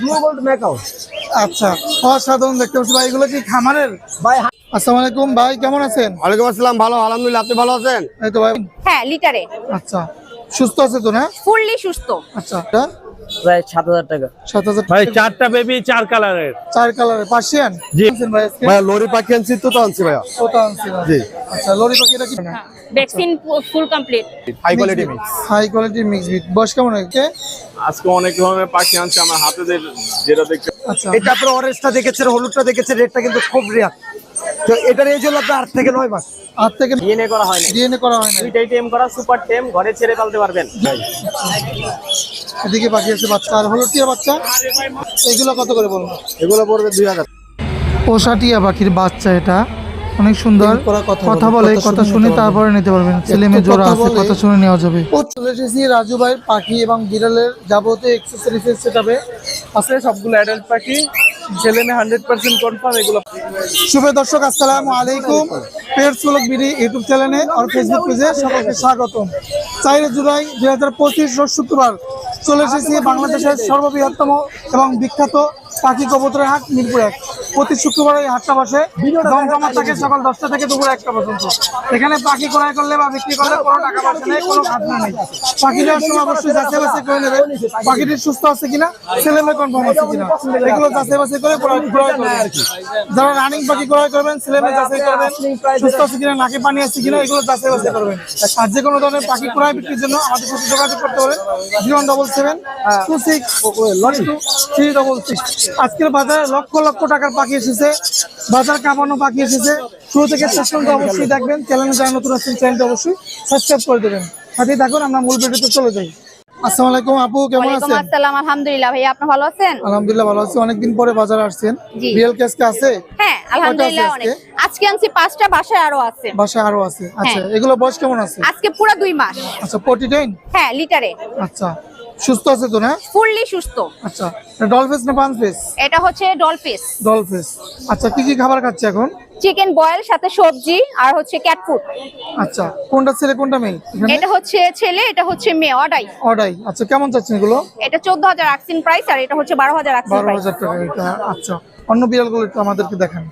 Blue gold macaw আচ্ছা অসাধারণ দেখতে পাচ্ছি ভাই এগুলো কি খামারের? ভাই আসসালামু আলাইকুম ভাই কেমন আছেন? ওয়ালাইকুম আসসালাম ভালো আলহামদুলিল্লাহ আপনি ভালো আছেন? এই তো ভাই। হ্যাঁ লিটারে। আচ্ছা সুস্থ আছে তো না? ফুললি সুস্থ। আচ্ছা প্রায় সাত হাজার টাকা। সাত হাজার ভাই চারটা বেবি চার কালারের চার কালারের পার্সিয়ান? জি। ভাই লরি পাখি আনছি তো তো আনছি ভাইয়া। ওটা আনছি জি। আচ্ছা লরি পাখি এটা কি? Vaccine full complete high quality mix high quality mix bit বয়স কেমন হয়েছে আজকে অনেক ধরনের পাখি আনছে আমার হাতে যেটা দেখতে আচ্ছা। এটা আপনার অরেঞ্জটা দেখেছেন হলুদটা দেখেছেন রেডটা কিন্তু খুব রেয়ার তো এটার এই জন্য আপনার আট থেকে নয় মাস। হাত থেকে ডিএনএ করা হয় না ডিএনএ করা হয় না দুইটাই টেম করা সুপার টেম ঘরে ছেড়ে পালতে পারবেন। এদিকে পাখি আছে বাচ্চা। আর হলো টিয়া বাচ্চা এগুলো কত করে বলব এগুলো পড়বে দুই হাজার। পোষাটিয়া পাখির বাচ্চা এটা। অনেক সুন্দর। কথা বলে, কথা শুনে তারপরে নিতে পারবেন। ছেলে মেয়ে জোড়া কথা আছে কথা শুনে নেওয়া যাবে। ও চলে এসেছি রাজু ভাইয়ের পাখি এবং বিড়ালের যাবতীয় এক্সেসরিজের সেটাবে আছে সবগুলো অ্যাডাল্ট পাখি। ছেলে হান্ড্রেড পার্সেন্ট কনফার্ম এগুলো। শুভ দর্শক, আসসালামু আলাইকুম। পেটস ব্লগ বিডি ইউটিউব চ্যানেলে আর ফেসবুক পেজে সকলকে স্বাগতম। চাইরে জুলাই দুই হাজার পঁচিশ শুক্রবার চলে এসেছি বাংলাদেশের সর্ববৃহত্তম এবং বিখ্যাত পাখি কবুতরের হাট মিরপুর এক। প্রতি শুক্রবার এই হাটটা বসে। জমজমা থাকে সকাল দশটা থেকে দুপুর একটা পর্যন্ত। এখানে পাখি ক্রয় করলে বা বিক্রি করলে কোনো টাকা পয়সা নেই, কোনো খাজনা নেই। পাখি নেওয়ার সময় অবশ্যই যাচাই বাছাই করে নেবেন পাখিটি সুস্থ আছে কিনা, ছেলে মেয়ে কনফার্ম আছে কিনা, এগুলো যাচাই বাছাই করে ক্রয় ক্রয় করবেন যারা রানিং পাখি ক্রয় করবেন, ছেলে মেয়ে যাচাই করবেন, সুস্থ আছে কিনা, নাকে পানি আছে কিনা, এগুলো যাচাই বাছাই করবেন। আর যে কোনো ধরনের পাখি ক্রয় বিক্রির জন্য আমাদের সাথে যোগাযোগ করতে পারেন। Zero double seven two six three double six আজকের বাজারে লক্ষ লক্ষ টাকার পাখি এসেছে। বাজার কাঁপানো পাখি এসেছে। শুরু থেকে শেষ পর্যন্ত অবশ্যই দেখবেন। চ্যানেলে যারা নতুন চ্যানেলটি অবশ্যই সাবস্ক্রাইব করে দেবেন। সাথে থাকুন আমরা মূল ভিডিওতে চলে যাই। আসসালামু আলাইকুম আপু কেমন ওয়ালাইকুম আছেন? আসসালাম আলহামদুলিল্লাহ ভাইয়া আপনি ভালো আছেন? আলহামদুলিল্লাহ ভালো আছি। অনেকদিন পরে বাজারে আসছেন। রিয়েল আছে? হ্যাঁ আলহামদুলিল্লাহ আজকে? অনেক। আজকে আনছি পাঁচটা বাসায় আরও আছে। বাসায় আরও আছে। আচ্ছা হ্যাঁ। এগুলো বয়স কেমন আছে? আজকে পুরো দুই মাস। আচ্ছা পটি হ্যাঁ লিটারে আচ্ছা। সুস্থ আছে তো না? ফুললি সুস্থ। আচ্ছা ডলফিস না পান ফিস এটা হচ্ছে ডলফিস ডলফিস আচ্ছা কি কি খাবার খাচ্ছে এখন? চিকেন বয়েল সাথে সবজি আর হচ্ছে ক্যাট ফুড আচ্ছা কোনটা ছেলে কোনটা মেয়ে? এটা হচ্ছে ছেলে এটা হচ্ছে মেয়ে অডাই। অর্ডাই আচ্ছা কেমন চাচ্ছেন এগুলো? এটা চোদ্দ হাজার আকসিন প্রাইস আর এটা হচ্ছে বারো হাজার আকসিন প্রাইস হাজার টাকা এটা আচ্ছা। অন্য বিড়ালগুলো একটু আমাদেরকে দেখান।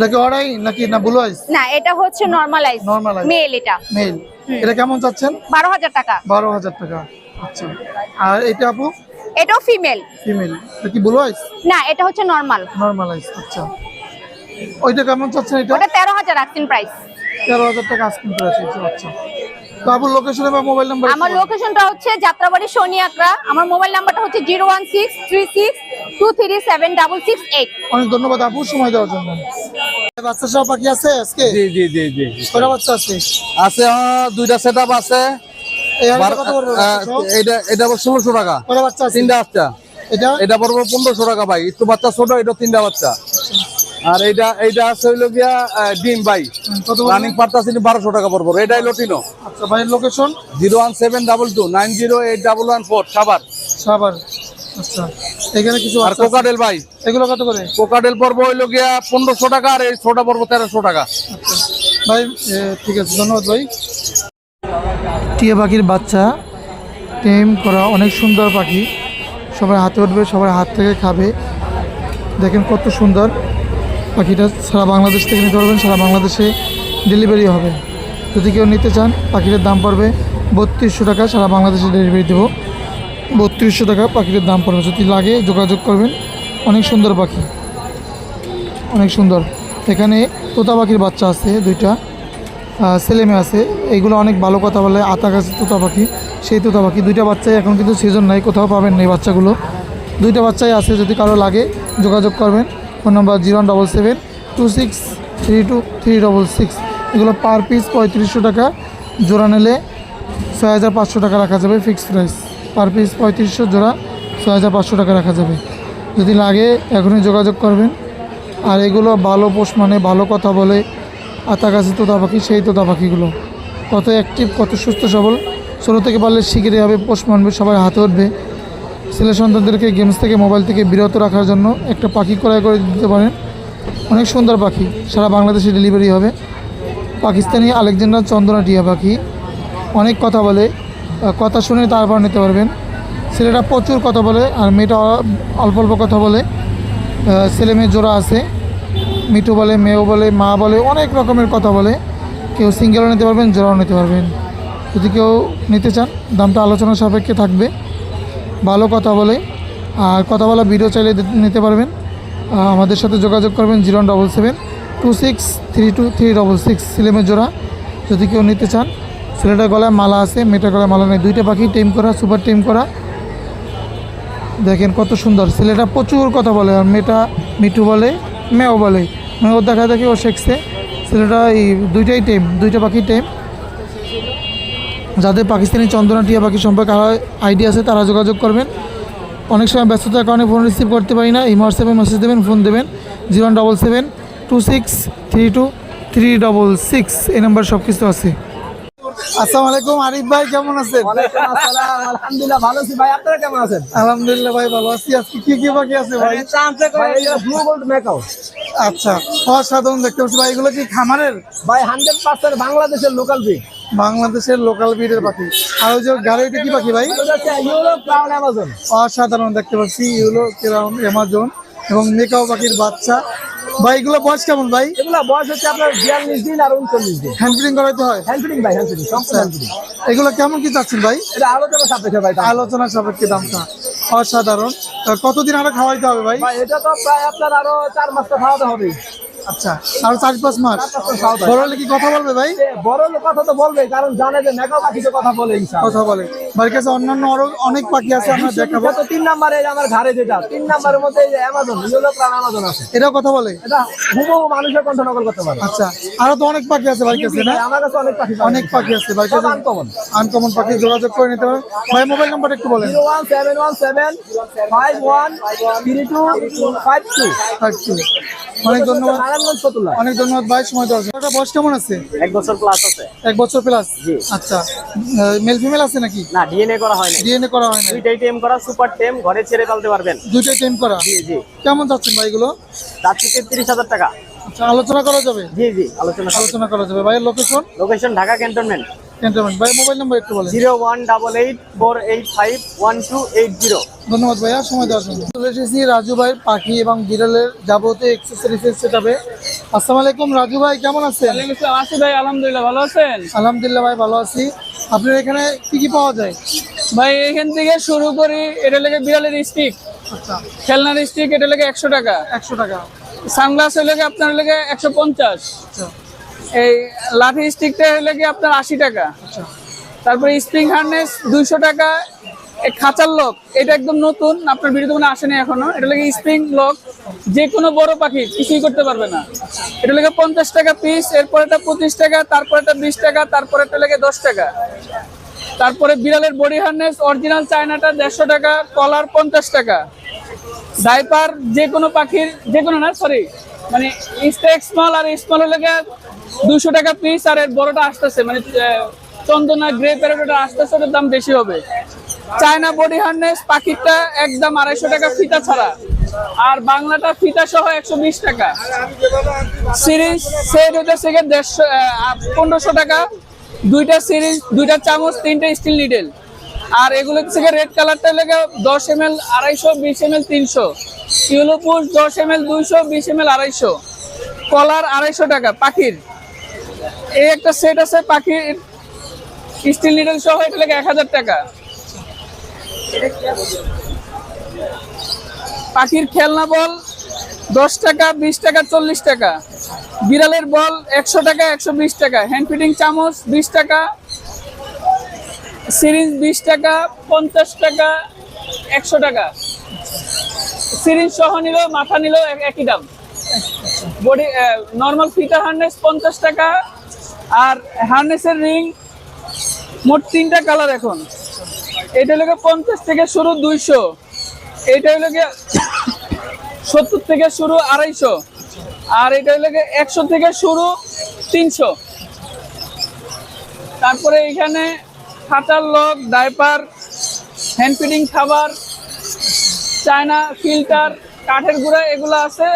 নাকি অর্ডাই নাকি না ব্লু আইস না এটা হচ্ছে নর্মালাইজ Normalize। মেল এটা। মেল এটা কেমন চাচ্ছেন? বারো হাজার টাকা। বারো হাজার টাকা। আচ্ছা। আর এটা আপু? এটাও ফিমেল। ফিমেল। এটা কি ব্লু আইস না এটা হচ্ছে নর্মাল নর্মাল আইস আচ্ছা। ওইটা কেমন চাচ্ছেন এটা? ওটা তেরো হাজার আকসিন প্রাইস তেরো হাজার টাকা আসকিন প্রাইস আচ্ছা। তো আপুর লোকেশনে বা মোবাইল নাম্বার আমার লোকেশনটা হচ্ছে যাত্রাবাড়ি শনিয়াকড়া আমার মোবাইল নাম্বারটা হচ্ছে zero one six three six two three seven double six eight. অনেক ধন্যবাদ আপু সময় দেওয়ার জন্য। বাচ্চা সব বাকি আছে আজকে? জি জি জি জি। কয়টা বাচ্চা আছে। আছে দুইটা সেট আপ আছে? এটা এটা ষোলোশো টাকা। কয়টা বাচ্চা তিনটা বাচ্চা। এটা? এটা পড়ব পনেরোশো টাকা ভাই। একটু বাচ্চা ছোট এটা তিনটা বাচ্চা। আর এইটা এইটা আছে হইল গিয়া ডিম ভাই। কত রানিং পার্ট আছে বারোশো টাকা পড়ব। এটাই লটিনো আচ্ছা ভাইয়ের location zero one seven double two nine zero eight double one four সাবার সাভার। আচ্ছা এখানে কিছু আর। কোকাডেল ভাই। এগুলো কত করে? কোকাডেল হইল গিয়া পনেরোশো টাকা আর এই ছোটা পড়ব তেরোশো টাকা। আচ্ছা ভাই ঠিক আছে ধন্যবাদ ভাই। টিয়া পাখির বাচ্চা টেম করা অনেক সুন্দর পাখি। সবার হাতে উঠবে সবার হাত থেকে খাবে। দেখেন কত সুন্দর। পাখিটা সারা বাংলাদেশ থেকে নিতে পারবেন, সারা বাংলাদেশে ডেলিভারি হবে। যদি কেউ নিতে চান, পাখিটার দাম পড়বে বত্রিশশো টাকা, সারা বাংলাদেশে ডেলিভারি দেবো। বত্রিশশো টাকা পাখিটার দাম পড়বে। যদি লাগে, যোগাযোগ করবেন। অনেক সুন্দর পাখি। অনেক সুন্দর। এখানে তোতা পাখির বাচ্চা আছে দুইটা। ছেলে মেয়ে আছে। এইগুলো অনেক ভালো কথা বলে। আতা গাছ তোতা পাখি, সেই তোতা পাখি। দুইটা বাচ্চাই এখন কিন্তু সিজন নাই, কোথাও পাবেন না এই বাচ্চাগুলো। দুইটা বাচ্চাই আছে, যদি কারও লাগে, যোগাযোগ করবেন। Phone number zero double seven two six three two three double six. এগুলো পার পিস পঁয়ত্রিশশো টাকা। জোড়া নিলে ছয় হাজার পাঁচশো টাকা রাখা যাবে ফিক্সড প্রাইস পার পিস পঁয়ত্রিশশো, জোড়া ছয় হাজার পাঁচশো টাকা রাখা যাবে। যদি লাগে এখনই যোগাযোগ করবেন। আর এগুলো ভালো পোষ মানে ভালো কথা বলে আতা গাছে তোতা পাখি সেই তোতা পাখিগুলো কত অ্যাক্টিভ কত সুস্থ, সবল। ছোটো থেকে পারলে শিখিরে হবে পোষ মানবে, সবার হাতে উঠবে। ছেলে সন্তানদেরকে গেমস থেকে মোবাইল থেকে বিরত রাখার জন্য একটা পাখি ক্রয় করে দিতে পারেন। অনেক সুন্দর পাখি। সারা বাংলাদেশে ডেলিভারি হবে। পাকিস্তানি আলেকজান্ডার চন্দনা টিয়া পাখি। অনেক কথা বলে। কথা শুনে তারপর নিতে পারবেন। ছেলেটা প্রচুর কথা বলে আর মেয়েটা অল্প অল্প কথা বলে। ছেলে মেয়ে জোড়া আছে। মিঠু বলে, মেয়েও বলে, মা বলে, অনেক রকমের কথা বলে। কেউ সিঙ্গেলও নিতে পারবেন, জোড়াও নিতে পারবেন। যদি কেউ নিতে চান, দামটা আলোচনা সাপেক্ষে থাকবে। ভালো কথা বলে। আর কথা বলা ভিডিও চাইলে নিতে পারবেন। আমাদের সাথে যোগাযোগ করবেন zero double seven two six three two three double six সিলেমের জোড়া যদি কেউ নিতে চান, ছেলেটার গলায় মালা আছে, মেয়েটার গলায় মালা নেই। দুইটা পাখি টিম করা সুপার টিম করা। দেখেন কত সুন্দর। ছেলেটা প্রচুর কথা বলে আর মেয়েটা মিঠু বলে, মেয়েও বলে। মানে ওর দেখা দেখি ও শিখছে। ছেলেটা এই দুইটাই টেম দুইটা পাখি টেম যাদের পাকিস্তানি চন্দনা টিয়া পাখি সম্পর্কে আরও আইডিয়া আছে তারা যোগাযোগ করবেন। অনেক সময় ব্যস্ততার কারণে ফোন রিসিভ করতে পারি না। এই হোয়াটসঅ্যাপে মেসেজ দেবেন ফোন দেবেন। Zero double seven two six three two three double six এই নাম্বার সব কিছু আছে। আসসালামু আলাইকুম আরিফ ভাই কেমন আছেন? আলহামদুলিল্লাহ ভালো আছি ভাই। আপনারা কেমন আছেন? আলহামদুলিল্লাহ ভাই ভালো আছি। আজকে কি কি পাখি আছে ভাই? ব্লু গোল্ড মেকাও আচ্ছা অসাধারণ দেখতে পাচ্ছি। ভাই এগুলো কি খামারের? ভাই হান্ড্রেড পার্সেন্ট বাংলাদেশের লোকাল ব্রিড বাংলাদেশের লোকাল ব্রিডের পাখি। আর ওই যে গাড়িটা কি পাখি ভাই? ক্রাউন অসাধারণ দেখতে পাচ্ছি ইউলো কেরাম অ্যামাজন এবং মেকাও পাখির বাচ্চা। ভাই এগুলো বয়স কেমন ভাই? এগুলো বয়স হচ্ছে আপনার বিয়াল্লিশ দিন আর উনচল্লিশ দিন। হ্যান্ড ফিডিং করাইতে হয়? হ্যান্ড ফিডিং ভাই হ্যান্ড ফিডিং হ্যান্ড ফিডিং এগুলো কেমন কি চাচ্ছেন ভাই? এটা আলোচনা সাপেক্ষে ভাই আলোচনা সাপেক্ষে দামটা। অসাধারণ। তা কতদিন আরও খাওয়াইতে হবে ভাই? এটা তো প্রায় আপনার আরও চার মাসটা খাওয়াতে হবে। আচ্ছা আর চার পাঁচ মাস। বড় হলে কি কথা বলবে ভাই? বড় হলে কথা তো বলবে কারণ জানে যে মেগা পাখিতে কথা বলে কথা বলে। ভাই কাছে অন্যান্য আরও অনেক পাখি আছে আমরা দেখাবো। তিন নম্বরে আমার ঘরে যেটা তিন নম্বরের মধ্যে এই যে অ্যামাজন ইয়েলো প্রাণ অ্যামাজন আছে। এটাও কথা বলে? এটা হুবহু মানুষের কণ্ঠ নকল করতে পারে। আচ্ছা আরও তো অনেক পাখি আছে ভাই কাছে না? আমার কাছে অনেক পাখি অনেক পাখি আছে ভাই কাছে। আনকমন আনকমন পাখি যোগাযোগ করে নিতে পারেন। ভাই মোবাইল নাম্বার একটু বলেন। 01717 51 32 52 52 অনেক ধন্যবাদ। অনেক ধন্যবাদ ভাই সময় দেওয়ার জন্য। বয়স কেমন আছে? এক বছর প্লাস আছে। এক বছর প্লাস আচ্ছা। মেল ফিমেল আছে নাকি? না ডিএনএ করা হয় না ডিএনএ করা হয় না দুইটাই টেম করা সুপার টেম ঘরে ছেড়ে পালতে পারবেন। দুইটাই টেম করা? জি জি। কেমন যাচ্ছেন ভাই এগুলো? তিরিশ হাজার টাকা। আচ্ছা আলোচনা করা যাবে? জি জি আলোচনা আলোচনা করা যাবে। ভাইয়ের location location Dhaka cantonment cantonment ভাই মোবাইল নাম্বার একটু বলেন। Zero one double eight four eight five one two eight zero. ধন্যবাদ ভাইয়া সময় দেওয়ার জন্য। চলে এসেছি রাজু ভাইয়ের পাখি এবং বিড়ালের যাবতীয় এক্সেসরিজের সেটাবে আসসালামু আলাইকুম রাজু ভাই কেমন আছেন? আছি ভাই আলহামদুলিল্লাহ ভালো আছেন? আলহামদুলিল্লাহ ভাই ভালো আছি। আপনার এখানে কি কি পাওয়া যায়? ভাই এখান থেকে শুরু করি এটা লেগে বিড়ালের স্টিক আচ্ছা। খেলনার স্টিক এটা লেগে একশো টাকা। একশো টাকা। সানগ্লাস হলে আপনার লেগে একশো পঞ্চাশ। আচ্ছা। এই লাঠি স্টিকটা হলে কি আপনার আশি টাকা। আচ্ছা। তারপরে স্প্রিং হার্নেস দুইশো টাকা। খাঁচার লক এটা একদম নতুন আপনার ভিডিওতে মনে আসেনি এখনও। এটা লেগে স্প্রিং লক যে কোনো বড় পাখি কিছুই করতে পারবে না। এটা লেগে পঞ্চাশ টাকা পিস এরপর এটা পঁচিশ টাকা তারপর এটা বিশ টাকা তারপর এটা লেগে দশ টাকা। তারপরে বিড়ালের বডি হার্নেস অরিজিনাল চায়নাটা দেড়শো টাকা কলার পঞ্চাশ টাকা। ডাইপার যে কোনো পাখির যে কোনো না সরি মানে স্মল আর স্মল লেগে দুশো টাকা পিস আর এর বড়টা আসতেছে। মানে চন্দনা গ্রে প্যারেটটা আসতেছে, ওটার দাম বেশি হবে। চায়না বডি হার্নেস পাখিরটা একদম আড়াইশো টাকা ফিতা ছাড়া। আর বাংলাটা ফিতা সহ একশো বিশ টাকা। সিরিজ সেট হইতেছে গিয়ে দেড়শো পনেরোশো টাকা। দুইটা সিরিজ, দুইটা চামচ, তিনটা স্টিল নিডেল আর এগুলো থেকে রেড কালারটা লেগে দশ এম এল আড়াইশো, বিশ এম এল তিনশো। ইউলো দশ এম এল দুইশো, বিশ এম এল আড়াইশো। কলার আড়াইশো টাকা, পাখির। এই একটা সেট আছে পাখির স্টিল নিডেল সহ, এটা লেগে এক হাজার টাকা। পাখির খেলনা বল দশ টাকা, বিশ টাকা, চল্লিশ টাকা। বিড়ালের বল একশো টাকা, একশো বিশ টাকা। হ্যান্ড ফিডিং চামচ বিশ টাকা। সিরিঞ্জ বিশ টাকা, পঞ্চাশ টাকা, একশো টাকা। সিরিঞ্জ সহ নিল মাথা নিল একই দাম। বডি নর্মাল ফিটার হার্নেস পঞ্চাশ টাকা, আর হার্নেসের রিং মোট তিনটা কালার এখন। এটা হলো পঞ্চাশ থেকে শুরু দুইশো। এটা হলো সত্তর থেকে শুরু আড়াইশো। আর এটা হলো একশো থেকে শুরু তিনশো। তারপরে এখানে খাতার লক, ডাইপার হ্যান্ড ফিডিং খাবার চায়না ফিল্টার কাঠের গুঁড়া এগুলো আছে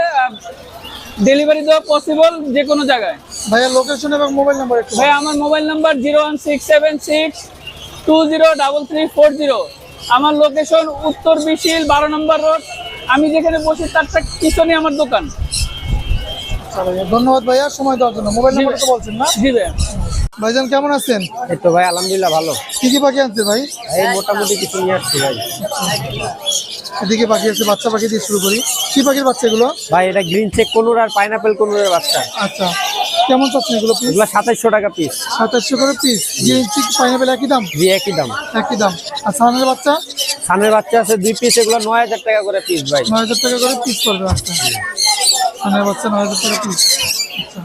ডেলিভারি দেওয়া পসিবল যে কোনো জায়গায়। ভাইয়া লোকেশন এবং মোবাইল নাম্বার একটু ভাই আমার mobile number zero one six seven six two zero double three four zero আমার লোকেশন উত্তর বিশিল বারো নম্বর রোড আমি যেখানে বসি তার পিছনে আমার দোকান। আচ্ছা ভাইয়া ধন্যবাদ ভাইয়া সময় দেওয়ার জন্য। মোবাইল নাম্বার তো বলছেন না? জি ভাইয়া। ভাইজান কেমন আছেন? এই তো ভাই আলহামদুলিল্লাহ ভালো। কি কি পাখি আনছে ভাই? এই মোটামুটি কিছু নিয়ে আসছি ভাই। এদিকে পাখি আছে বাচ্চা পাখি দিয়ে শুরু করি। কি পাখির বাচ্চা এগুলো? ভাই এটা গ্রিন চেক কোনুর আর পাইনাপেল কোনুরের বাচ্চা। আচ্ছা। কেমন চাচ্ছেন এগুলো পিস এগুলো সাতাইশশো টাকা পিস সাতাশশো করে পিস গ্রিন চিক পাইনাপেল একই দাম? জি একই দাম। একই দাম। আর সামনের বাচ্চা? সামনের বাচ্চা আছে দুই পিস এগুলো নয় হাজার টাকা করে পিস ভাই। নয় হাজার টাকা করে পিস পড়বে আচ্ছা সামনের বাচ্চা নয় হাজার টাকা পিস আচ্ছা।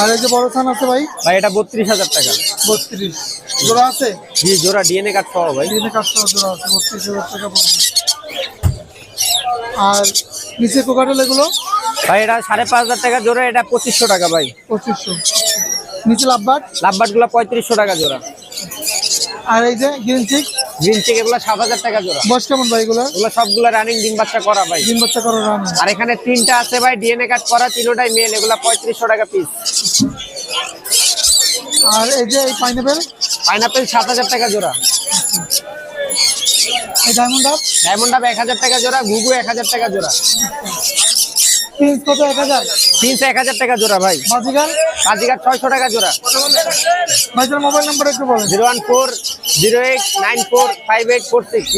আর এই যে বড় থান আছে ভাই? ভাই এটা বত্রিশ হাজার টাকা। বত্রিশ। জোড়া আছে? জি জোড়া ডিএনএ কার্ড সহ ভাই। দিনে কাজ করা জোড়া আছে বত্রিশ হাজার টাকা পড়বে। আর নিচে কোকাটেল এগুলো? ভাই এটা সাড়ে পাঁচ হাজার টাকা জোড়া এটা পঁচিশশো টাকা ভাই। পঁচিশশো। নিচে লাভবাট লাভবাটগুলো পঁয়ত্রিশশো টাকা জোড়া। আর এই যে গ্রিন চিক গ্রিন চেক এগুলো সাত হাজার টাকা জোড়া। বয়স কেমন ভাই এগুলো? এগুলো সবগুলো রানিং ডিম বাচ্চা করা ভাই। দিন বাচ্চা করো রান আর এখানে তিনটা আছে ভাই ডিএনএ কার্ড করা তিনোটাই মেল এগুলো পঁয়ত্রিশশো টাকা পিস আর এই যে এই পাইনাপেল পাইনাপেল সাত হাজার টাকা জোড়া। এই ডায়মন্ড আপ ডায়মন্ড আপ এক হাজার টাকা জোড়া ঘুঘু এক হাজার টাকা জোড়া। প্রিন্স কত এক হাজার? প্রিন্স এক হাজার টাকা জোড়া ভাই। মাঝিগাল কাজিকার ছয়শো টাকা জোড়া। ভাইজান মোবাইল নাম্বার একটু বলেন। Zero one four zero eight nine four five eight four six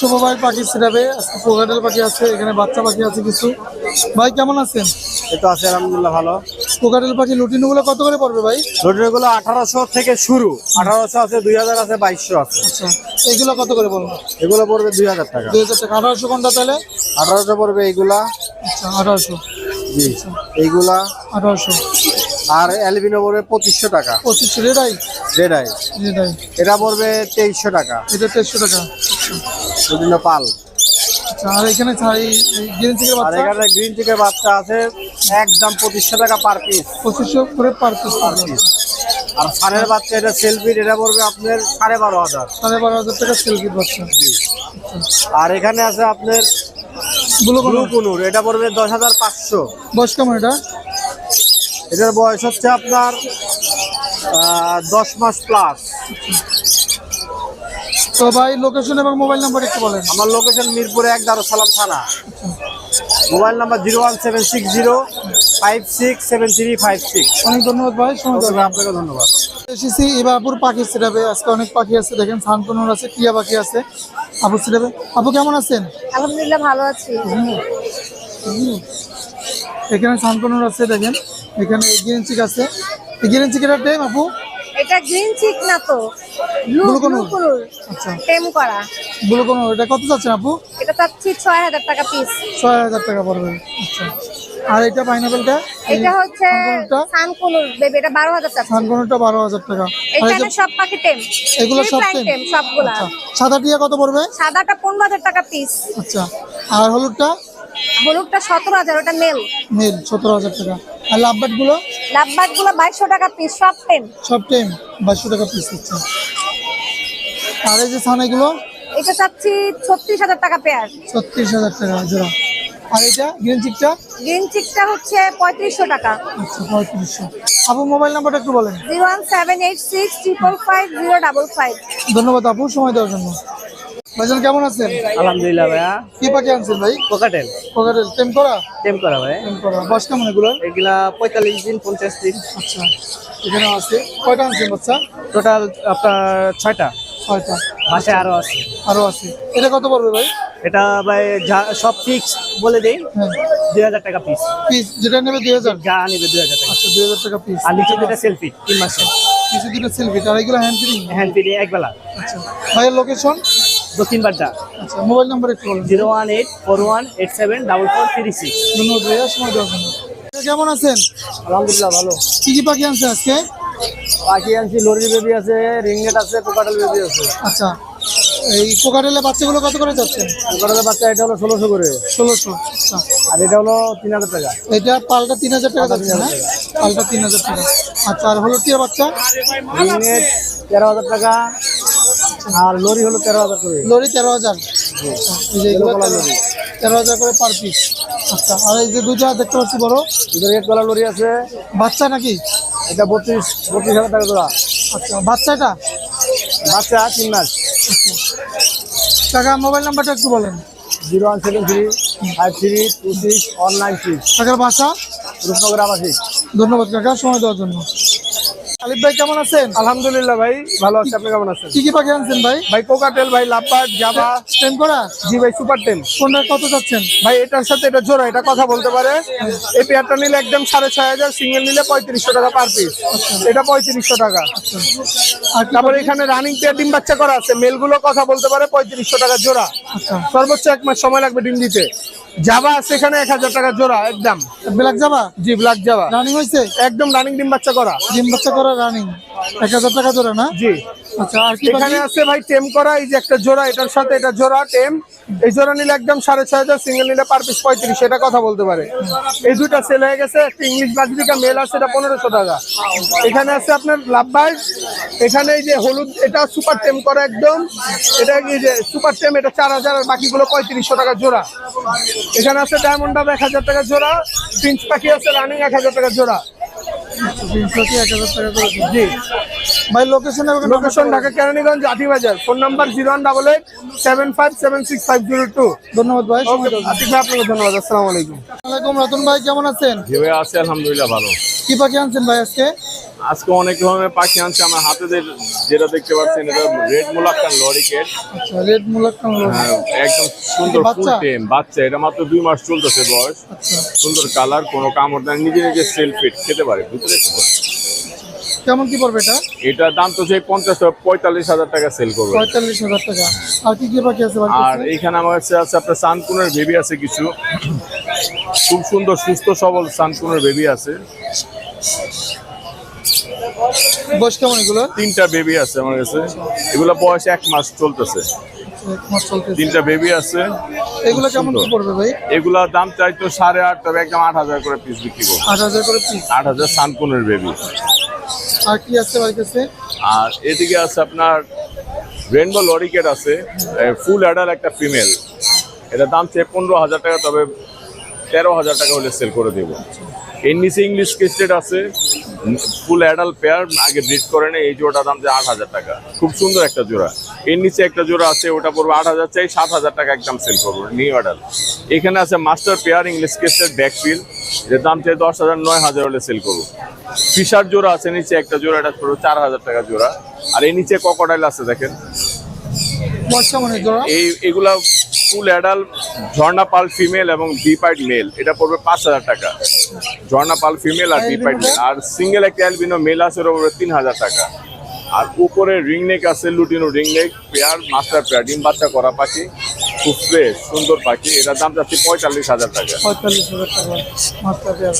Shuvo ভাই পাখি সিরাবে আজকে পোকাটেল পাখি আছে এখানে বাচ্চা পাখি আছে কিছু। ভাই কেমন আছেন? এই তো আছে আলহামদুলিল্লাহ ভালো। পোকাটেল পাখি লুটিনুগুলো কত করে পড়বে ভাই? রোডেরগুলো আঠারোশো থেকে শুরু। আঠারোশো আছে দুই হাজার আছে বাইশশো আছে। আচ্ছা এইগুলো কত করে পড়বে? এগুলো পড়বে দুই হাজার টাকা। দুই হাজার টাকা। আঠারোশো কোনটা তাহলে? আঠারোশো পড়বে এইগুলা। আচ্ছা আঠারোশো। জি এইগুলা। আঠারোশো। আর অ্যালবিনো পড়বে পঁচিশশো টাকা। পঁচিশশো রেডাই রেডাই এটা পড়বে তেইশশো টাকা। এটা তেইশশো টাকা। বিভিন্ন পাল। আচ্ছা আর এখানে আর এখানে গ্রিন চিকের বাচ্চা আছে একদম পঁচিশশো টাকা পার পিস পঁচিশশো করে পার পিস আর সানের বাচ্চা এটা সেলফি এটা পড়বে আপনার সাড়ে বারো হাজার। সাড়ে বারো হাজার টাকা সিল্কির বাচ্চা। আর এখানে আছে আপনার ব্লু কুনুর এটা পড়বে দশ হাজার পাঁচশো। বয়স কেমন এটা? এটার বয়স হচ্ছে আপনার দশ মাস প্লাস তো ভাই লোকেশন এবং মোবাইল নাম্বার একটু বলেন। আমার লোকেশন মিরপুরে এক দারুসালাম থানা। Mobile number zero one seven six zero five six seven three five six. অনেক ধন্যবাদ ভাই। আপনাকে ধন্যবাদ। এসেছি ইবাপুর পাখি সিরাবে আজকে অনেক পাখি আছে দেখেন সানকুনুর আছে টিয়া পাখি আছে। আবু সিরাবে আপু কেমন আছেন? আলহামদুলিল্লাহ ভালো আছি। এখানে সানকুনুর আছে দেখেন। এখানে গ্রিন চিক আছে। এই গ্রিন চিকের টাইম আপু? এটা গ্রিন চিক না তো। আচ্ছা। টেম করা। ব্লু কোনো এটা কত যাচ্ছে আপু? এটা চাচ্ছি ছয় হাজার টাকা পিস ছয় হাজার টাকা পড়বে। আচ্ছা। আর এটা পাইনাপেলটা এটা হচ্ছে সানকুনুর বেবি এটা বারো হাজার টাকা সানকুনুরটা বারো হাজার টাকা। আর এখানে সব পাখি টেম এগুলো সব টেম সবগুলা। আচ্ছা। সাদা টিয়া কত পড়বে? সাদাটা পনেরো হাজার টাকা পিস আচ্ছা। আর হলুদটা? হলুদটা সতেরো হাজার ওটা মেল। মিল সতেরো হাজার টাকা। আর লাভবাটগুলো? লাভবাটগুলো বাইশশো টাকা পিস সব টেম সব টাইম বাইশশো টাকা পিস হচ্ছে। আর এই যে ছানাগুলো এটা চাচ্ছি ছত্রিশ হাজার টাকা পেয়ার ছত্রিশ হাজার টাকা জোড়া। আর এটা গ্রিন চিকটা গ্রিন চিকটা হচ্ছে পঁয়ত্রিশশো টাকা। আচ্ছা পঁয়ত্রিশশো। আপু মোবাইল নাম্বারটা একটু বলেন। Zero one seven eight six triple five zero double five. ধন্যবাদ আপু সময় দেওয়ার জন্য। ভাইজান কেমন আছেন? আলহামদুলিল্লাহ ভাইয়া। কি পাখি আনছেন ভাই? কোকাটেল। পকেটের টেম করা? টেম করা ভাই। টেম করা। বাস কেমন এগুলো এগুলা পঁয়তাল্লিশ দিন পঞ্চাশ দিন। আচ্ছা এখানে আছে। কয়টা আনছেন বাচ্চা? টোটাল আপনার ছয়টা। ছয়টা। বাসায় আরও আছে। আরও আছে। এটা কত পড়বে ভাই? এটা ভাই সব ফিক্স বলে দেই। হ্যাঁ। দুই হাজার টাকা পিস পিস যেটা নেবে দুই হাজার? যা নিবে দুই হাজার টাকা। আচ্ছা দুই হাজার টাকা পিস আর নিচে দুটা সেলফি তিন মাসে কিছু দুটো সেলফি আর এগুলো হ্যান্ড ফ্রি হ্যান্ড ফ্রি একবেলা। আচ্ছা। ভাইয়ের লোকেশন দক্ষিণ বাড্ডা আচ্ছা মোবাইল নাম্বার একটু বলেন। Zero one eight four one eight seven double four three six. ধন্যবাদ ভাইয়া সময় দেওয়ার জন্য। কেমন আছেন? আলহামদুলিল্লাহ ভালো। কি কি পাখি আনছেন আজকে? পাখি আনছি লরি বেবি আছে রিংনেট আছে কোকাটাল বেবি আছে। আচ্ছা এই পোকাটেলে বাচ্চাগুলো কত করে যাচ্ছে? কোকাটালের বাচ্চা এটা হলো ষোলোশো করে। ষোলোশো আচ্ছা। আর এটা হলো তিন হাজার টাকা। এটা পাল্টা তিন হাজার টাকা যাচ্ছে না পালটা তিন হাজার টাকা। আচ্ছা আর হলো টিয়া বাচ্চা? রিংনেট তেরো হাজার টাকা আর লরি হলো তেরো হাজার করে। লরি তেরো হাজার। তেরো হাজার করে পার পিস আচ্ছা আর এই যে দেখতে পাচ্ছি বড়। রেড লরি আছে। বাচ্চা নাকি? এটা বত্রিশ বত্রিশ হাজার টাকা জোড়া। আচ্ছা বাচ্চাটা? বাচ্চা তিন মাস। কাকা মোবাইল নাম্বারটা একটু বলেন। Zero one seven three five three two six one nine six. কাকার বাসা? রূপনগর আবাসিক। ধন্যবাদ কাকা সময় দেওয়ার জন্য। আলিফ ভাই কেমন আছেন? আলহামদুলিল্লাহ ভাই ভালো আছে। আপনি কেমন আছেন? কি কি পাখি আনছেন ভাই? ভাই কোকাটেল ভাই লাভবার্ড জাভা স্টেম করা? জি ভাই সুপার টেন কোনটা কত যাচ্ছেন? ভাই এটার সাথে এটা জোড়া এটা কথা বলতে পারে। এই পেয়ারটা নিলে একদম সাড়ে ছয় হাজার সিঙ্গেল নিলে পঁয়ত্রিশশো টাকা পার পিস এটা পঁয়ত্রিশশো টাকা। আর কি তারপর এখানে রানিং পেয়ার ডিম বাচ্চা করা আছে। মেলগুলো কথা বলতে পারে পঁয়ত্রিশশো টাকা জোড়া। আচ্ছা। সর্বোচ্চ এক মাস সময় লাগবে ডিম দিতে। আছে এখানে এক হাজার টাকা জোড়া একদম। ব্ল্যাক যাবা জি ব্ল্যাক জাবা। রানিং হয়েছে? একদম রানিং ডিম বাচ্চা করা। ডিম বাচ্চা করা রানিং এক হাজার টাকা জোড়া না? জি। আচ্ছা আর কি এখানে আছে ভাই টেম করা এই যে একটা জোড়া এটার সাথে এটা জোড়া টেম। এই জোড়া নিলে একদম সাড়ে ছয় হাজার সিঙ্গেল নিলে পার পিস পঁয়ত্রিশ এটা কথা বলতে পারে। এই দুইটা সেল হয়ে গেছে একটা ইংলিশ বাজরিকা মেল আছে এটা পনেরোশো টাকা। এখানে আছে আপনার এখানে এই যে হলুদ এটা সুপার টেম করা একদম। এটা কি যে সুপার টেম এটা চার হাজার আর বাকিগুলো পঁয়ত্রিশশো টাকা জোড়া। এখানে আছে ডায়মন্ড ডাব এক হাজার টাকা জোড়া পিঞ্চ পাখি আছে রানিং এক হাজার টাকা জোড়া। তিনশো কি এক হাজার টাকা করে। জি ভাই location location Dhaka Keraniganj Atibazar phone number zero one double eight seven five seven six five zero two ধন্যবাদ ভাই। আতিক ভাই আপনাকে ধন্যবাদ আসসালামু আলাইকুম। আলাইকুম রতন ভাই কেমন আছেন? ভেবে আছে আলহামদুলিল্লাহ ভালো। কি পাখি আনছেন ভাই আজকে? আজকে অনেক ধরনের পাখি আনছে আমার হাতে যেটা দেখতে পাচ্ছেন এটা red Moluccan lorikeet. Red Moluccan একদম সুন্দর ফুল বাচ্চা? টেম বাচ্চা। এটা মাত্র দুই মাস চলতেছে বয়স। আচ্ছা। সুন্দর কালার কোনো কামড় দেয় নিজে নিজে সেল ফিট খেতে পারে ভিতরে কেমন কি পড়বে এটা? এটার দাম তো সেই পঞ্চাশ পঁয়তাল্লিশ হাজার টাকা সেল করবে। পঁয়তাল্লিশ হাজার টাকা। আর কি কি পাখি আছে আর এইখানে আমার কাছে আছে আপনার সানকুনের বেবি আছে কিছু। খুব সুন্দর সুস্থ সবল সানকুনের বেবি আছে। বয়স কেমন এগুলো? তিনটা বেবি আছে আমার কাছে। এগুলো বয়স এক মাস চলতেছে। তিনটা বেবি আছে। এগুলো কেমন কি পড়বে ভাই? এগুলা দাম চাইতো সাড়ে আট তবে একদম আট হাজার করে পিস বিক্রি করব। আট হাজার করে পিস আট হাজার সানকুনের বেবি আর কি আছে ভাই কাছে? আর এদিকে আছে আপনার রেনবো লরিকেট আছে। ফুল অ্যাডাল একটা ফিমেল এটা দাম চেয়ে পনেরো হাজার টাকা তবে তেরো হাজার টাকা হলে সেল করে দেবো। এর নিচে ইংলিশ কেস্টেড আছে। ফুল অ্যাডাল পেয়ার আগে ব্রিড করে নেই, এই জোড়াটার দাম যে আট হাজার টাকা। খুব সুন্দর একটা জোড়া। এর নিচে একটা জোড়া আছে, ওটা পড়বে আট হাজার, চাই সাত হাজার টাকা একদম সেল করব নিউ অ্যাডাল এখানে আছে মাস্টার পেয়ার ইংলিশ কেসের ব্যাকফিল এর দাম চাই দশ হাজার, নয় হাজার হলে সেল করব। ফিশার জোড়া আছে নিচে, একটা জোড়া, এটা পড়বে চার হাজার টাকা জোড়া। আর এই নিচে ককোডাইল আছে, দেখেন। বয়স কেমন এই জোড়া? এই এগুলা ফুল অ্যাডাল ঝর্ণা পাল ফিমেল এবং ডিপাইড মেল এটা পড়বে পাঁচ হাজার টাকা। ঝর্ণা পাল ফিমেল আর ডিপাইড মেল আর সিঙ্গেল একটা অ্যালবিনো মেল আছে ওটা পড়বে তিন হাজার টাকা। আর উপরে রিং নেক আছে lutino ring neck pair master pair ডিম বাচ্চা করা পাখি খুব ফ্রেশ সুন্দর পাখি। এটার দাম যাচ্ছে পঁয়তাল্লিশ হাজার টাকা। পঁয়তাল্লিশ হাজার টাকা মাস্টার পেয়ার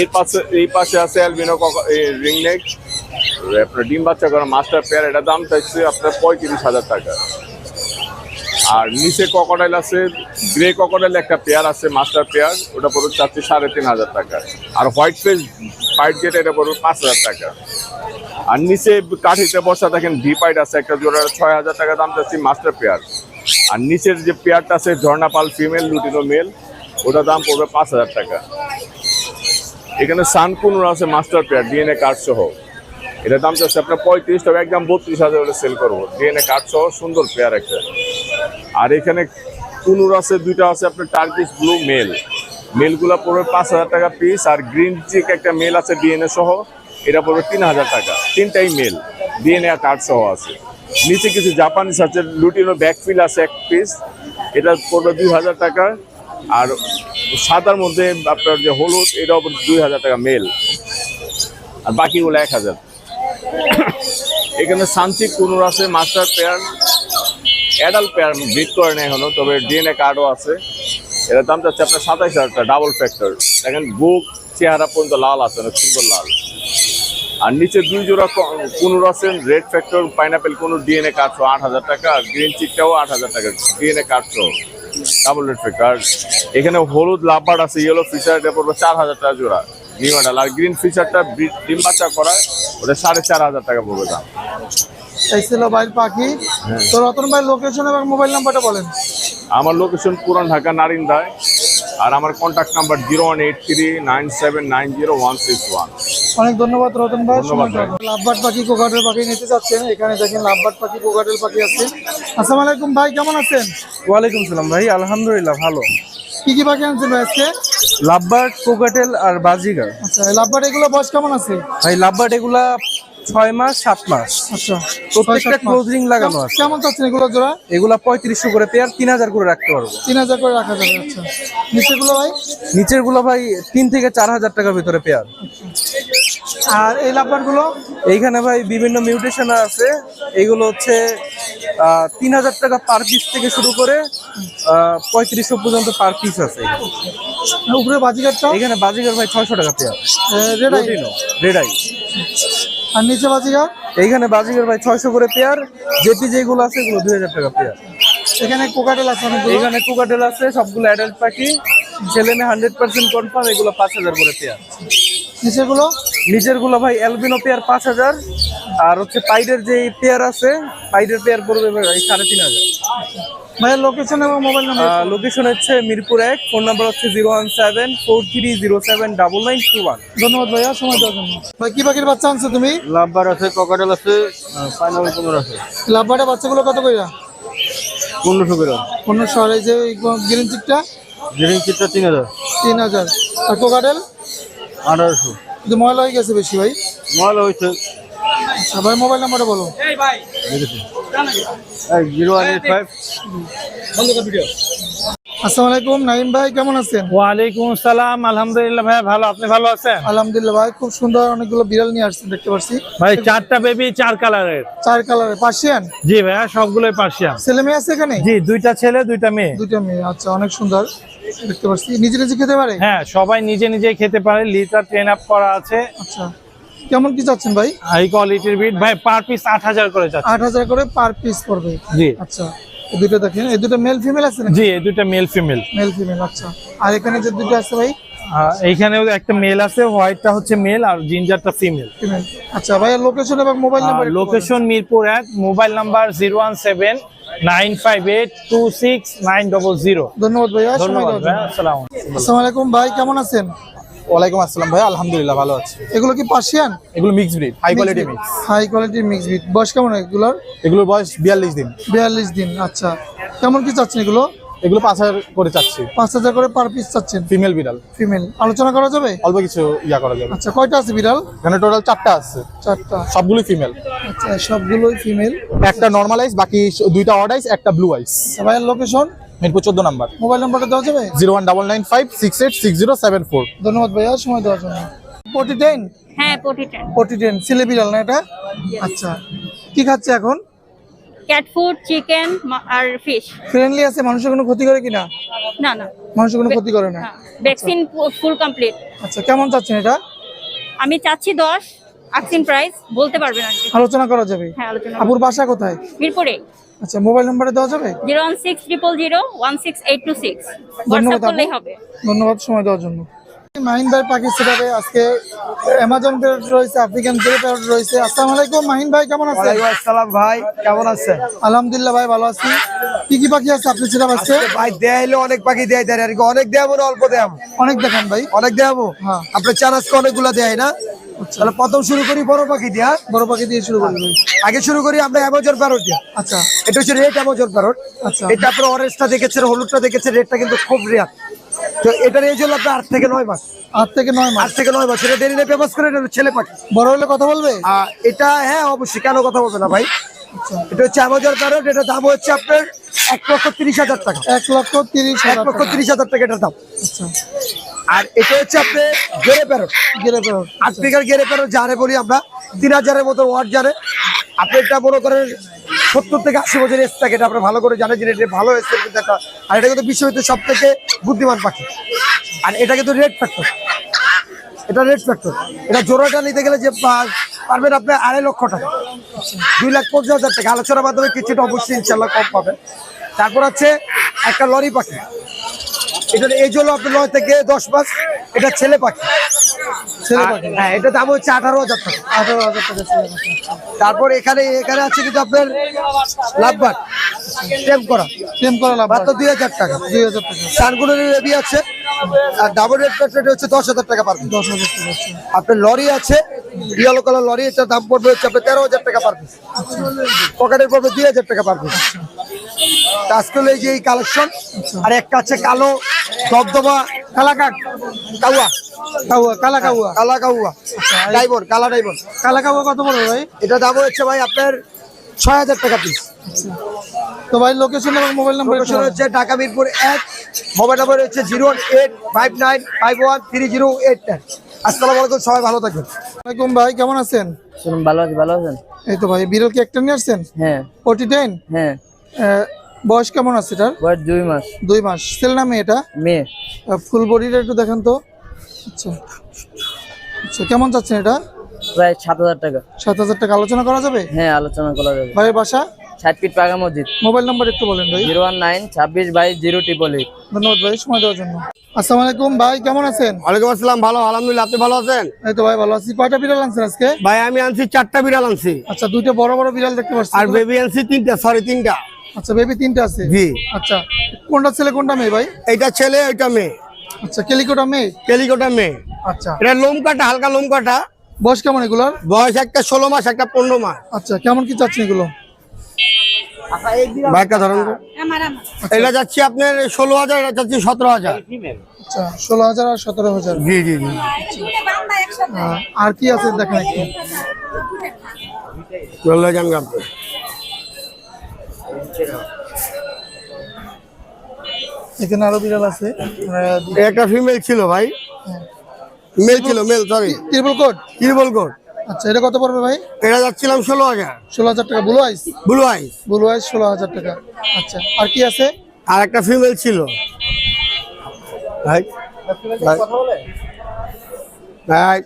এর পাশে এই পাশে আছে অ্যালবিনো রিং নেক আপনার ডিম বাচ্চা করা মাস্টার পেয়ার এটা দাম চাইছে আপনার পঁয়ত্রিশ হাজার টাকা। আর নিচে ককোডাইল আছে গ্রে ককোডাইল একটা পেয়ার আছে মাস্টার পেয়ার ওটা পড়বে চাচ্ছি সাড়ে তিন হাজার টাকা। আর হোয়াইট ফেস হোয়াইট যেটা এটা পড়বে পাঁচ হাজার টাকা। আর নিচে কাঠিতে বসা দেখেন ভি পাইট আছে, একটা জোড়া ছয় হাজার টাকা দাম চাচ্ছি মাস্টার পেয়ার আর নিচের যে পেয়ারটা আছে ঝর্ণা পাল ফিমেল লুটিনো মেল ওটা দাম পড়বে পাঁচ হাজার টাকা। এখানে সানকুনুর আছে মাস্টার পেয়ার ডিএনএ কার্ড সহ। এটা দাম চাচ্ছে আপনার পঁয়ত্রিশ টাকা একদম বত্রিশ হাজার সেল করব। ডিএনএ কার্ড সহ সুন্দর পেয়ার একটা। আর এখানে কুনুর আছে, দুইটা আছে আপনার টার্কিশ ব্লু মেল মেলগুলা পড়বে পাঁচ হাজার টাকা পিস আর গ্রিন চিক একটা মেল আছে ডিএনএ সহ, এটা পড়বে তিন হাজার টাকা। তিনটাই মেল ডিএনএ কার্ড সহ আছে। নিচে কিছু জাপানিস আছে লুটিনো ব্যাকফিল আছে এক পিস এটা পড়বে দুই হাজার টাকা। আর সাদার মধ্যে আপনার যে হলুদ, এটাও দুই হাজার টাকা মেল আর বাকিগুলো এক হাজার। এখানে সানচিক কুনুর আছে, master pair adult pair breed করে না এখনও, তবে ডিএনএ কার্ডও আছে। এটার দাম যাচ্ছে আপনার সাতাইশ হাজার ডাবল ফ্যাক্টর দেখেন, বুক, চেহারা পর্যন্ত লাল আছে, অনেক সুন্দর লাল। আর নিচে দুই জোড়া কুনুর আছে red factor pineapple conure DNA কার্ডশো আট হাজার টাকা, আর গ্রিন চিকটাও আট হাজার টাকা ডিএনএ কার্ডশো ডাবল রেড ফ্যাক্টর এখানে হলুদ লাভবার আছে ইয়েলো ফিচার এটা পড়বে চার হাজার টাকা জোড়া। নিউ মডেল আর গ্রিন ফিচারটা ডিম বাচ্চা করায় ওটা সাড়ে চার হাজার টাকা পড়বে দাম। এই ছিল ভাইয়ের পাখি। তো রতন ভাই লোকেশন এবং মোবাইল নাম্বারটা বলেন। আমার লোকেশন পুরান ঢাকা নারিন্দায়। আর আমার contact number zero one eight three nine seven nine zero one six one অনেক ধন্যবাদ রতন ভাই। লাভবার্ড পাখি কোকাটেল পাখি নিতে চাচ্ছেন এখানে দেখেন লাভবার্ড পাখি কোকাটেল পাখি আছে। আসসালামু আলাইকুম ভাই কেমন আছেন? ওয়ালাইকুম সালাম ভাই আলহামদুলিল্লাহ ভালো। কি কি পাখি আনছেন ভাই আজকে? লাভবার্ড কোকাটেল আর বাজিগার। আচ্ছা লাভবার্ড এগুলো বয়স কেমন আছে? ভাই লাভবার্ড এগুলা ছয় মাস সাত মাস। আচ্ছা। প্রত্যেকটা ক্লোজিং লাগানো আছে। কেমন চাচ্ছেন এগুলো জোড়া? এগুলা পঁয়ত্রিশশো করে পেয়ার তিন হাজার করে রাখতে পারব। তিন হাজার করে রাখা যাবে আচ্ছা। নিচেগুলো ভাই? নিচেরগুলো ভাই তিন থেকে চার হাজার টাকার ভিতরে পেয়ার। আর এই লাভবার্ডগুলো এইখানে ভাই বিভিন্ন মিউটেশন আছে। এগুলো হচ্ছে তিন হাজার টাকা পার পিস থেকে শুরু করে পঁয়ত্রিশশো পর্যন্ত পার পিস আছে। উপরে বাজিঘাটটা এখানে বাজিগার ভাই ছয়শো টাকা pair. Red eye red eye আর নিচে বাজিঘাট এইখানে বাজিগার ভাই ছয়শো করে পেয়ার জেপি যেগুলো আছে এগুলো দুই হাজার টাকা পেয়ার। এখানে কোকাটেল আছে এখানে কুকাটেল আছে সবগুলো অ্যাডাল্ট পাখি। ছেলে মেয়ে হান্ড্রেড পার্সেন্ট কনফার্ম এগুলো পাঁচ হাজার করে পেয়ার। নিচেগুলো নিচেরগুলো ভাই অ্যালবিনো পেয়ার পাঁচ হাজার আর হচ্ছে পাইডের যে পেয়ার আছে পাইডের পেয়ার পড়বে ভাই সাড়ে তিন হাজার। ভাইয়ের লোকেশন এবং মোবাইল নাম্বার লোকেশন হচ্ছে মিরপুর এক ফোন নাম্বার হচ্ছে zero one seven four three zero seven double nine two one ধন্যবাদ ভাইয়া সময় দেওয়ার জন্য। ভাই কি পাখির বাচ্চা আনছো তুমি? লাভবার আছে ককাটেল আছে পাইনাপল কুমড় আছে। লাভবার্ডের বাচ্চাগুলো কত কইরা পনেরোশো করে। অন্য শহরে যে গ্রিন চিকটা গ্রিন চিটটা তিন হাজার। তিন হাজার। আর কোকাটেল আঠারোশো। কিন্তু ময়লা হয়ে গেছে বেশি ভাই। মল হয়েছে। ভাই মোবাইল নাম্বারটা বলো জিরো ওয়ান এইট ফাইভ আসসালামু আলাইকুম নাইম ভাই কেমন আছেন? ওয়ালাইকুম আসসালাম আলহামদুলিল্লাহ ভাই ভালো। আপনি ভালো আছেন? আলহামদুলিল্লাহ ভাই খুব সুন্দর অনেকগুলো বিড়াল নিয়ে আসছেন দেখতে পাচ্ছি ভাই চারটা বেবি চার কালারের চার কালারের পার্সিয়ান? জি ভাইয়া সবগুলোই পার্সিয়ান। ছেলে মেয়ে আছে এখানে? জি দুইটা ছেলে দুইটা মেয়ে। দুটো মেয়ে আচ্ছা অনেক সুন্দর দেখতে পাচ্ছি নিজে নিজে খেতে পারে? হ্যাঁ সবাই নিজে নিজে খেতে পারে। লিটার ট্রেন আপ করা আছে। আচ্ছা। কেমন কি চাচ্ছেন ভাই? হাই কোয়ালিটির বিট। ভাই পার পিস আট হাজার করে যাচ্ছে আট হাজার করে পার পিস পড়বে। জি। আচ্ছা এই দুটো দেখেন এই দুটো মেল ফিমেল আছে না জি এই দুইটা মেল ফিমেল মেল ফিমেল আচ্ছা। আর এখানে যে দুটো আছে ভাই? এইখানেও একটা মেল আছে হোয়াইটটা হচ্ছে মেল আর জিঞ্জারটা ফিমেল ফিমেল আচ্ছা ভাই লোকেশন এবং মোবাইল নাম্বার লোকেশন মিরপুর এক mobile number zero one seven nine five eight two six nine double zero ধন্যবাদ ভাইয়া আসসালামু আলাইকুম ভাই কেমন আছেন? ওয়ালাইকুম আসসালাম ভাই আলহামদুলিল্লাহ ভালো আছে। এগুলো কি পার্সিয়ান এগুলো mix breed high quality mix high কোয়ালিটির মিক্স বিট বয়স কেমন এগুলোর? এগুলোর বয়স বিয়াল্লিশ দিন। বিয়াল্লিশ দিন আচ্ছা। কেমন কি চাচ্ছেন এগুলো? এগুলো পাঁচ হাজার করে চাচ্ছি। পাঁচ হাজার করে পার পিস চাচ্ছেন? ফিমেল বিড়াল। ফিমেল আলোচনা করা যাবে? অল্প কিছু ইয়া করা যাবে। আচ্ছা কয়টা আছে বিড়াল? এখানে টোটাল চারটা আছে। চারটা। সবগুলোই ফিমেল আচ্ছা সবগুলোই ফিমেল একটা নর্মাল আইস বাকি দুইটা অড আইস একটা ব্লু আইস ভাইয়ের লোকেশন মিরপুর চোদ্দ নাম্বার। মোবাইল নাম্বারটা দেওয়া যাবে? Zero one double nine five six eight six zero seven four. ধন্যবাদ ভাইয়া সময় দেওয়ার জন্য। Potty trained? হ্যাঁ পটিটেন পটি টেন ছেলে বিড়াল না এটা? আচ্ছা কি খাচ্ছে এখন? ক্যাট ফুড চিকেন আর ফিশ ফ্রেন্ডলি আছে মানুষের কোনো ক্ষতি করে কিনা? না না। মানুষের কোনো ক্ষতি করে না? ভ্যাকসিন ফুল কমপ্লিট আচ্ছা কেমন চাচ্ছেন এটা? আমি চাচ্ছি দশ আকসিন প্রাইস বলতে পারবেন আলোচনা করা যাবে। হ্যাঁ আলোচনা আপুর বাসা কোথায়? মিরপুরে। আচ্ছা মোবাইল নাম্বারটা দেওয়া যাবে? Zero one six triple zero one six eight two six. ধন্যবাদ। হবে। ধন্যবাদ সময় দেওয়ার জন্য। মাহিন ভাই পাখি সেটাবে আজকে অ্যামাজন প্যারট রয়েছে আফ্রিকান গ্রে প্যারট রয়েছে। আসসালামু আলাইকুম মাহিন ভাই কেমন আছেন? আসসালাম ভাই কেমন আছেন? আলহামদুলিল্লাহ ভাই ভালো আছি। কি কি পাখি আছে আপনি সেটা আজকে? ভাই দেয়া হলে অনেক পাখি দেয় দেয় আর কি অনেক দেয়াবো না অল্প দেয়াবো অনেক দেখান ভাই। অনেক দেয়াবো হ্যাঁ। আপনার চার আজকে অনেকগুলো দেয় না? তাহলে প্রথম শুরু করি বড় পাখি দিয়া বড় পাখি দিয়ে শুরু করি আগে শুরু করি আমরা অ্যামাজন প্যারট দিয়া। আচ্ছা। এটা হচ্ছে রেড অ্যামাজন প্যারট আচ্ছা। এটা আপনার অরেঞ্জটা দেখেছেন হলুদটা দেখেছেন রেডটা কিন্তু খুব রেয়ার তো এটার এজ হলো আপনার আট থেকে নয় মাস। আট থেকে নয় আট থেকে নয় মাস। এটা ডেলি ফেমাস করে এটা ছেলে পাখি। বড় হলে কথা বলবে? এটা হ্যাঁ অবশ্যই। কেন কথা বলবে না ভাই? এটা হচ্ছে অ্যামাজন প্যারট এটা দাম হচ্ছে আপনার এক লক্ষ তিরিশ হাজার টাকা। এক লক্ষ তিরিশ এক লক্ষ তিরিশ হাজার টাকা এটার দাম। আচ্ছা। আর এটা হচ্ছে আপনার গেরে প্যারট গেরে প্যারট আট ফিগার গেরে প্যারট জারে বলি আমরা তিন হাজারের মতো ওয়াট জানে আপনি এটা মনে করেন সত্তর থেকে আশি বছর এস থাকে এটা আপনি ভালো করে জানেন যে এটা ভালো এসছে কিন্তু একটা আর এটা কিন্তু বিশ্ববিদ্যালয়ের সব থেকে বুদ্ধিমান পাখি। আর এটা কিন্তু রেড ফ্যাক্টর এটা রেড ফ্যাক্টর এটা জোড়াটা নিতে গেলে যে পারবেন আপনি আড়াই লক্ষ টাকা। দুই লাখ পঞ্চাশ হাজার টাকা। আলোচনার মাধ্যমে কিছুটা অবশ্যই ইনশাল্লাহ কম পাবে। তারপর আছে একটা লরি পাখি। এটার এই জন্য আপনার নয় থেকে দশ মাস এটা ছেলে পাখি। হ্যাঁ এটা দাম হচ্ছে আঠারো হাজার টাকা। আঠারো হাজার টাকা তারপর এখানে এখানে আছে কিন্তু আপনার লাভবাট করা। করা লাভ মাত্র দুই হাজার টাকা। দুই হাজার টাকা। সানগুলোর বেবি আছে। আর ডাবল রেড হচ্ছে দশ হাজার টাকা পার দশ হাজার টাকা। আপনার লরি আছে ইয়েলো কালার লরি এটার দাম পড়বে হচ্ছে আপনার তেরো হাজার টাকা পার পিস পকেটের পড়বে দুই হাজার টাকা পার পিস আজকাল এই যে এই কালেকশন আর একটা আছে কালো দবদবা কালাকাক কাউয়া কাউয়া কালা কাউয়া। কালা কাউয়া। ডাইবর কালা ডাইবর কালা কাউয়া কত পড়বে ভাই? এটা দাম হচ্ছে ভাই আপনার ছয় হাজার টাকা পিস তো ভাই লোকেশন এবং মোবাইল নাম্বার লোকেশন হচ্ছে ঢাকা মিরপুর এক মোবাইল নাম্বার হচ্ছে zero eight five nine five one three zero eight nine আসসালামু আলাইকুম সবাই ভালো থাকবেন। আসসালামাইকুম ভাই কেমন আছেন? শুনুন ভালো আছি ভালো আছেন? এই তো ভাই বিড়াল কি একটা নিয়ে আসছেন? হ্যাঁ। ফোর্টি টেন হ্যাঁ বয়স কেমন আছে এটার? বয়স দুই মাস। দুই মাস। সেল নামে এটা? মেয়ে। ফুল বডিটা একটু দেখান তো। আচ্ছা। আচ্ছা কেমন চাচ্ছেন এটা? প্রায় সাত হাজার টাকা। সাত হাজার টাকা আলোচনা করা যাবে? হ্যাঁ আলোচনা করা যাবে। ভাইয়ের বাসা? ষাট ফিট পাকা মসজিদ। মোবাইল নাম্বার একটু বলেন ভাই। জিরো ওয়ান নাইন ছাব্বিশ বাইশ জিরো ট্রিপল এইট ধন্যবাদ ভাই সময় দেওয়ার জন্য। আসসালামু আলাইকুম ভাই কেমন আছেন? ওয়ালাইকুম আসসালাম ভালো আলহামদুলিল্লাহ আপনি ভালো আছেন? এই তো ভাই ভালো আছি। কয়টা বিড়াল আনছেন আজকে? ভাই আমি আনছি চারটা বিড়াল আনছি। আচ্ছা দুইটা বড় বড় বিড়াল দেখতে পাচ্ছি। আর বেবি আনছি তিনটা সরি তিনটা। আচ্ছা বেবি তিনটা আছে? জি। আচ্ছা কোনটা ছেলে কোনটা মেয়ে ভাই? এইটা ছেলে ওইটা মেয়ে। আচ্ছা কেলিকোটা মেয়ে? কেলিকোটা মেয়ে। আচ্ছা। এটা লোম কাটা হালকা লোম কাটা। বয়স কেমন এগুলোর? বয়স একটা ষোলো মাস একটা পনেরো মাস। আচ্ছা কেমন কি চাচ্ছেন এগুলো? বাইকটা ধরুন। এটা যাচ্ছি আপনার ষোলো হাজার এটা যাচ্ছি সতেরো হাজার। আচ্ছা ষোলো হাজার আর সতেরো হাজার। জি জি জি। আর কি আছে দেখেন একটু আপনি এখানে আরও বিড়াল আছে। একটা ফিমেল ছিল ভাই। মেল ছিল মেল সরি ত্রিপল কোড ত্রিবল কোট। আচ্ছা এটা কত পড়বে ভাই? এটা যাচ্ছিলাম ষোলো হাজার। ষোলো হাজার টাকা। Blue ice blue ice blue ice ষোলো হাজার টাকা। আচ্ছা আর কি আছে? আর একটা ফিমেল ছিল। ভাই ভাই।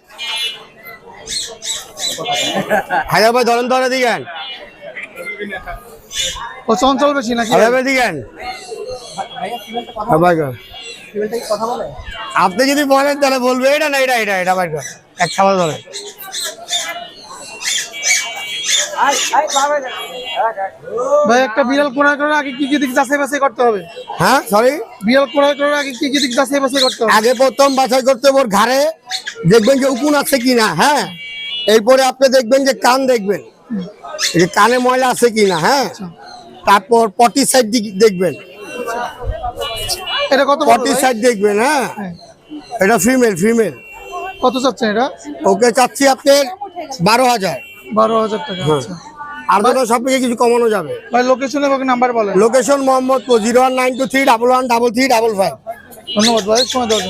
হাজার ভাই ধরেন ধরে দিকেন। ও চঞ্চল বেশি নাকি? হাজার ভাই দিকেন। হ্যাঁ, আপনি যদি বলেন তাহলে বলবে। এটা না এটা এটা এটা ভাই। এক খাবার ধরে। ভাই একটা বিড়াল ক্রয় করার আগে কি কি দিক যাচাই বাছাই করতে হবে? হ্যাঁ সরি বিড়াল ক্রয় করার আগে কি কি দিক যাচাই বাছাই করতে হবে? আগে প্রথম বাছাই করতে হবে ওর ঘাড়ে দেখবেন যে উকুন আছে কিনা হ্যাঁ? এরপরে আপনি দেখবেন যে কান দেখবেন যে কানে ময়লা আছে কিনা হ্যাঁ? তারপর পটি সাইড দেখবেন। এটা কত পটি সাইড দেখবেন হ্যাঁ। এটা ফিমেল ফিমেল। কত চাচ্ছেন এটা? ওকে চাচ্ছি আপনার বারো হাজার। বারো হাজার টাকা আচ্ছা। আর দুটো সব থেকে কিছু কমানো যাবে। ভাই লোকেশন এবং নাম্বার বলেন। Location Mohammadpur zero one nine two three double one double three double five ধন্যবাদ ভাই সময় দেওয়ার